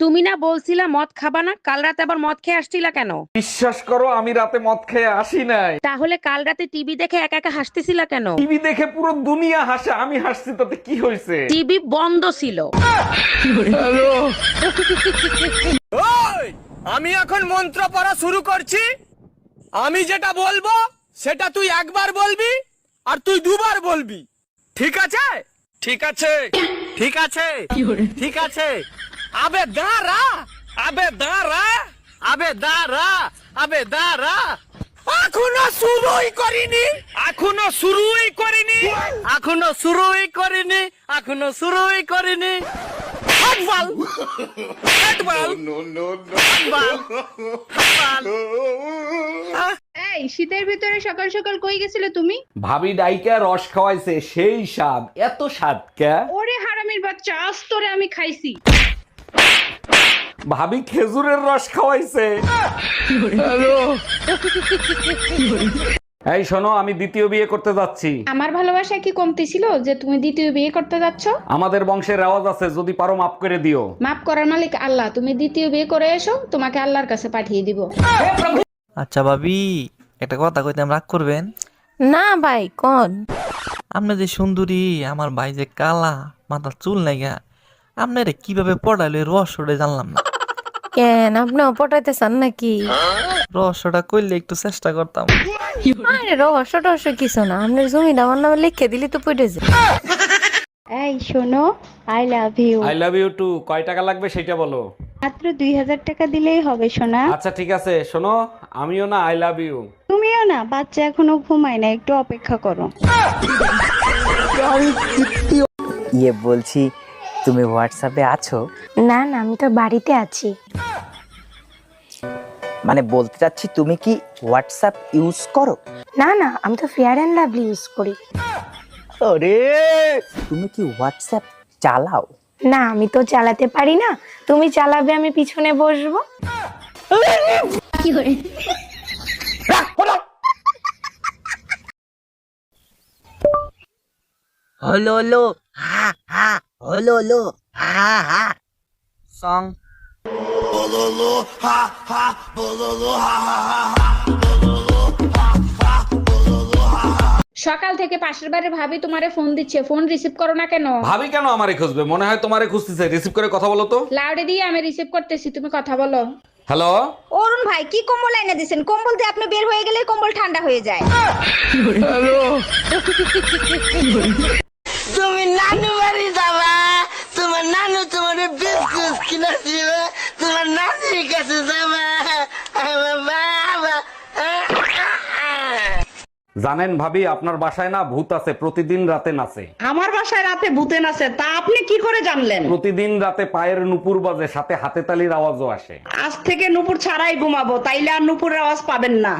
তুমি না বলছিলা মদ খাবা না কাল রাতে আবার মদ খেয়ে আসছিলা কেন? বিশ্বাস করো আমি রাতে মদ খেয়ে আসি নাই। তাহলে কাল রাতে টিভি দেখে একা একা হাসতেছিলা কেন? টিভি দেখে পুরো দুনিয়া হাসে আমি হাসছি তাতে কি হয়েছে? টিভি বন্ধ ছিল। আমি এখন মন্ত্র পড়া শুরু করছি। আমি যেটা বলব সেটা তুই একবার বলবি আর তুই দুবার বলবি। ঠিক আছে? ঠিক আছে। ঠিক আছে। ঠিক আছে। আবে দাঁড়া! আবে দাঁড়া! আবে দাঁড়া! আবে দাঁড়া! এখনও শুরুই করিনি। এখনও শুরুই করিনি। এখনও শুরুই করিনি। এখনও শুরুই করিনি। হাতবাল। হাতবাল। হাতবাল। হাতবাল। এই শীতের ভিতরে সকাল সকাল কই গেছিলে তুমি? ভাবি ডাইকা রস খাওয়াইছে সেই স্বাদ। এত স্বাদ কে ওরে হারামির বাচ্চা আজ তোরে আমি খাইছি। ভাবি খেজুরের রস খাওয়াইছে। এই শোনো আমি দ্বিতীয় বিয়ে করতে যাচ্ছি। আমার ভালোবাসা কি কমতি ছিল যে তুমি দ্বিতীয় বিয়ে করতে যাচ্ছ? আমাদের বংশের রেওয়াজ আছে যদি পারো মাফ করে দিও। মাফ করার মালিক আল্লাহ তুমি দ্বিতীয় বিয়ে করে এসো তোমাকে আল্লাহর কাছে পাঠিয়ে দিব। আচ্ছা ভাবি একটা কথা কইতে রাগ করবেন? না ভাই কোন? আপনি যে সুন্দরী আমার ভাই যে কালা মাথার চুল নাইগা আপনারে কীভাবে পড়াইলো এই রহস্যটা জানলাম না। কেন? আপনি পটাইতে চান নাকি? রহস্যটা করলে একটু চেষ্টা করতাম। আরে রহস্য টহস্য কিছু না আপনার জমিটা আমার নামে লিখে দিলি তো পড়ে যায়। এই শোনো I love you I love you too কয় টাকা লাগবে সেটা বলো। মাত্র দুই হাজার টাকা দিলেই হবে সোনা। আচ্ছা ঠিক আছে। শোনো আমিও না আই লাভ ইউ তুমিও না বাচ্চা এখনও ঘুমায় না একটু অপেক্ষা করো। ইয়ে বলছি তুমি হোয়াটসঅ্যাপে আছো? না না আমি তো বাড়িতে আছি। মানে বলতে চাচ্ছি তুমি কি হোয়াটসঅ্যাপ ইউজ করো? না না আমি তো ফেয়ার অ্যান্ড লাভলি ইউজ করি। আরে তুমি কি হোয়াটসঅ্যাপ চালাও? না আমি তো চালাতে পারি না। তুমি চালাবে আমি পিছনে বসবো। হলো হলো। হা হা হলো হলো হা হা সং। সকাল থেকে পাশের বাড়ির ভাবি তোমারে ফোন দিচ্ছে। ফোন রিসিভ করো না কেন? ভাবি কেন আমারে খুঁজবে? মনে হয় তোমারে খুঁজতেছে। রিসিভ করে কথা বলো তো। লাউডে দিয়ে আমি রিসিভ করতেছি তুমি কথা বলো। হ্যালো? অরুণ ভাই কি কম্বল এনে দিছেন? কম্বল দিয়ে আপনি বের হয়ে গেলে কম্বল ঠান্ডা হয়ে যায়। তুমি নানু বাড়ি জানেন ভাবি আপনার বাসায় না ভূত আছে প্রতিদিন রাতে নাচে। আমার বাসায় রাতে ভূতে নাচে তা আপনি কি করে জানলেন? প্রতিদিন রাতে পায়ের নুপুর বাজে সাথে হাতে তালির আওয়াজও আসে। আজ থেকে নুপুর ছাড়াই ঘুমাবো তাইলে আর নুপুরের আওয়াজ পাবেন না।